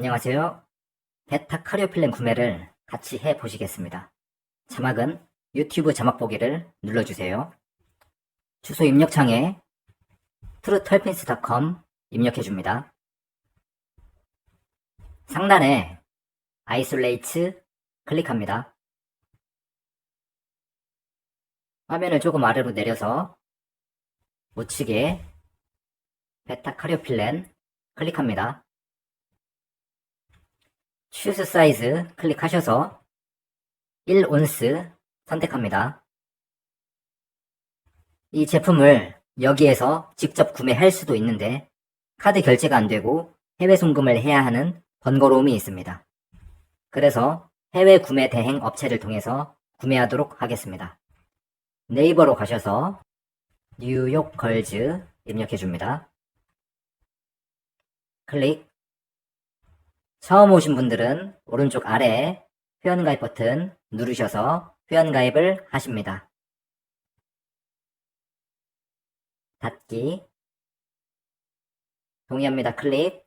안녕하세요. 베타 카리오필름 구매를 같이 해 보시겠습니다. 자막은 유튜브 자막 보기를 눌러주세요. 주소 입력창에 true털핀스.com 입력해 줍니다. 상단에 아이솔레이트 클릭합니다. 화면을 조금 아래로 내려서 우측에 베타 카리오필렌 클릭합니다. 추스 사이즈 클릭하셔서 1온스 선택합니다. 이 제품을 여기에서 직접 구매할 수도 있는데 카드 결제가 안 되고 해외 송금을 해야 하는 번거로움이 있습니다. 그래서 해외 구매 대행 업체를 통해서 구매하도록 하겠습니다. 네이버로 가셔서 뉴욕 걸즈 입력해 줍니다. 클릭 처음 오신 분들은 오른쪽 아래에 회원가입 버튼 누르셔서 회원가입을 하십니다. 닫기. 동의합니다. 클릭.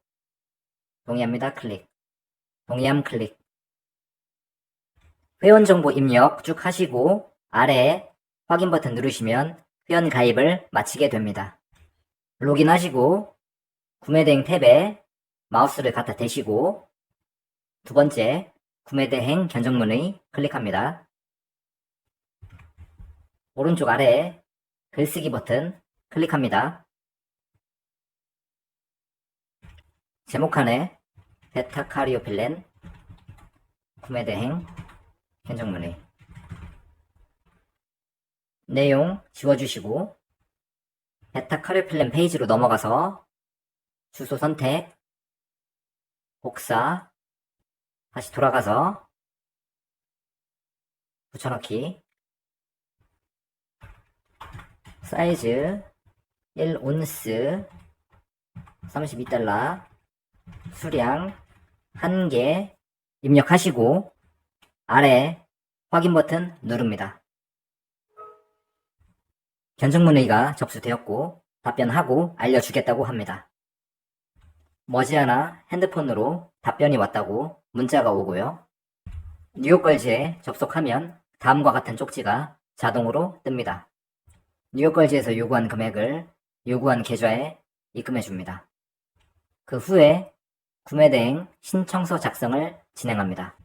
동의합니다. 클릭. 동의함 클릭. 회원 정보 입력 쭉 하시고 아래에 확인 버튼 누르시면 회원 가입을 마치게 됩니다. 로그인하시고 구매 대행 탭에 마우스를 갖다 대시고 두 번째 구매 대행 견적문의 클릭합니다. 오른쪽 아래에 글쓰기 버튼 클릭합니다. 제목칸에 베타카리오필렌 구매 대행 견적문의 내용 지워주시고 베타카리오필렌 페이지로 넘어가서 주소 선택 복사 다시 돌아가서 붙여넣기 사이즈 1 온스 32달러 수량 1개 입력하시고 아래 확인 버튼 누릅니다. 견적문의가 접수되었고 답변하고 알려주겠다고 합니다. 머지않아 핸드폰으로 답변이 왔다고 문자가 오고요. 뉴욕걸즈에 접속하면 다음과 같은 쪽지가 자동으로 뜹니다. 뉴욕걸즈에서 요구한 금액을 요구한 계좌에 입금해 줍니다. 그 후에 구매대행 신청서 작성을 진행합니다.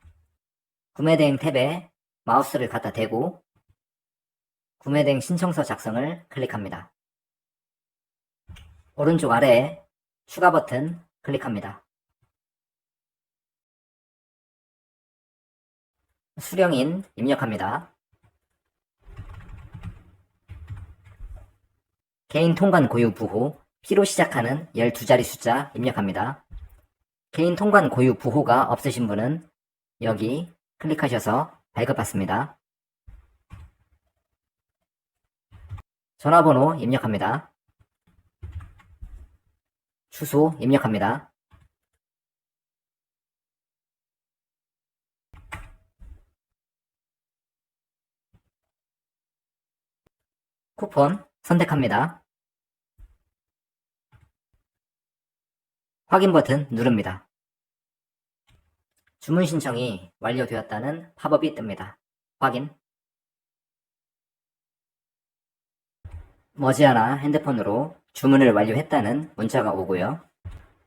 구매대행 탭에 마우스를 갖다 대고 구매대행 신청서 작성을 클릭합니다. 오른쪽 아래에 추가 버튼 클릭합니다. 수령인 입력합니다. 개인 통관 고유 부호 P로 시작하는 12자리 숫자 입력합니다. 개인 통관 고유 부호가 없으신 분은 여기 클릭하셔서 발급받습니다. 전화번호 입력합니다. 주소 입력합니다. 쿠폰 선택합니다. 확인 버튼 누릅니다. 주문 신청이 완료되었다는 팝업이 뜹니다. 확인. 머지않아 핸드폰으로 주문을 완료했다는 문자가 오고요.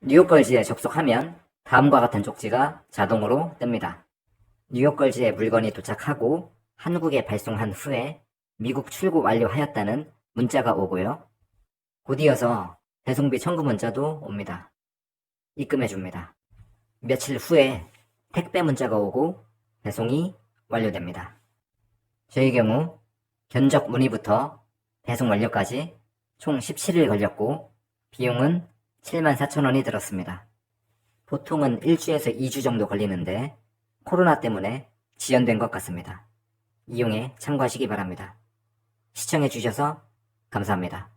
뉴욕걸즈에 접속하면 다음과 같은 쪽지가 자동으로 뜹니다. 뉴욕걸즈에 물건이 도착하고 한국에 발송한 후에 미국 출고 완료하였다는 문자가 오고요. 곧이어서 배송비 청구 문자도 옵니다. 입금해 줍니다. 며칠 후에 택배 문자가 오고 배송이 완료됩니다. 저희 경우 견적 문의부터 배송 완료까지 총 17일 걸렸고 비용은 74,000원이 들었습니다. 보통은 1주에서 2주 정도 걸리는데 코로나 때문에 지연된 것 같습니다. 이용에 참고하시기 바랍니다. 시청해 주셔서 감사합니다.